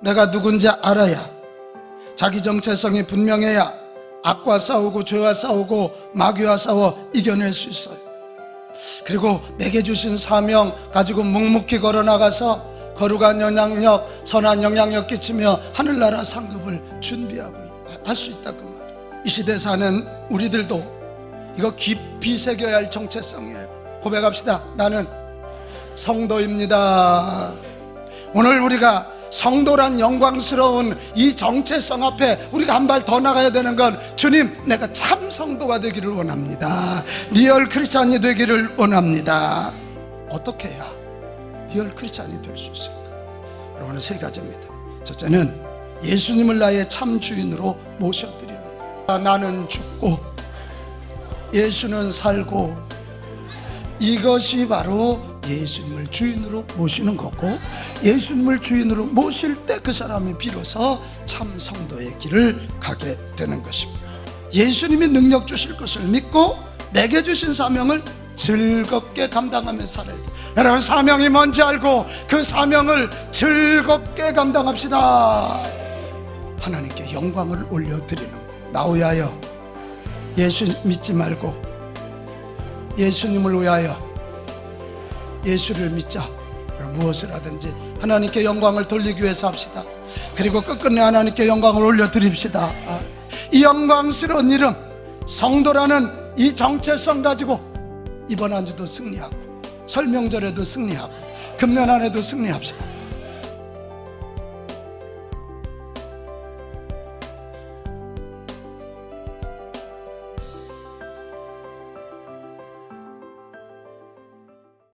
내가 누군지 알아야 자기 정체성이 분명해야 악과 싸우고 죄와 싸우고 마귀와 싸워 이겨낼 수 있어요. 그리고 내게 주신 사명 가지고 묵묵히 걸어 나가서 거룩한 영향력, 선한 영향력 끼치며 하늘나라 상급을 준비하고 할 수 있다 그 말이에요. 이 시대 사는 우리들도 이거 깊이 새겨야 할 정체성이에요. 고백합시다. 나는 성도입니다. 오늘 우리가 성도란 영광스러운 이 정체성 앞에 우리가 한 발 더 나가야 되는 건 주님 내가 참 성도가 되기를 원합니다. 리얼 크리스찬이 되기를 원합니다. 어떻게 해야 리얼 크리스찬이 될 수 있을까? 여러분은 세 가지입니다. 첫째는 예수님을 나의 참 주인으로 모셔드리는 거예요. 나는 죽고 예수는 살고 이것이 바로 예수님을 주인으로 모시는 거고 예수님을 주인으로 모실 때 그 사람이 비로소 참 성도의 길을 가게 되는 것입니다. 예수님이 능력 주실 것을 믿고 내게 주신 사명을 즐겁게 감당하며 살아야 돼. 여러분 사명이 뭔지 알고 그 사명을 즐겁게 감당합시다. 하나님께 영광을 올려 드리는 거. 나 위하여 예수 믿지 말고 예수님을 위하여 예수를 믿자. 무엇을 하든지 하나님께 영광을 돌리기 위해서 합시다. 그리고 끝끝내 하나님께 영광을 올려드립시다. 아, 이 영광스러운 이름, 성도라는 이 정체성 가지고 이번 한 주도 승리하고 설명절에도 승리하고 금년 안에도 승리합시다.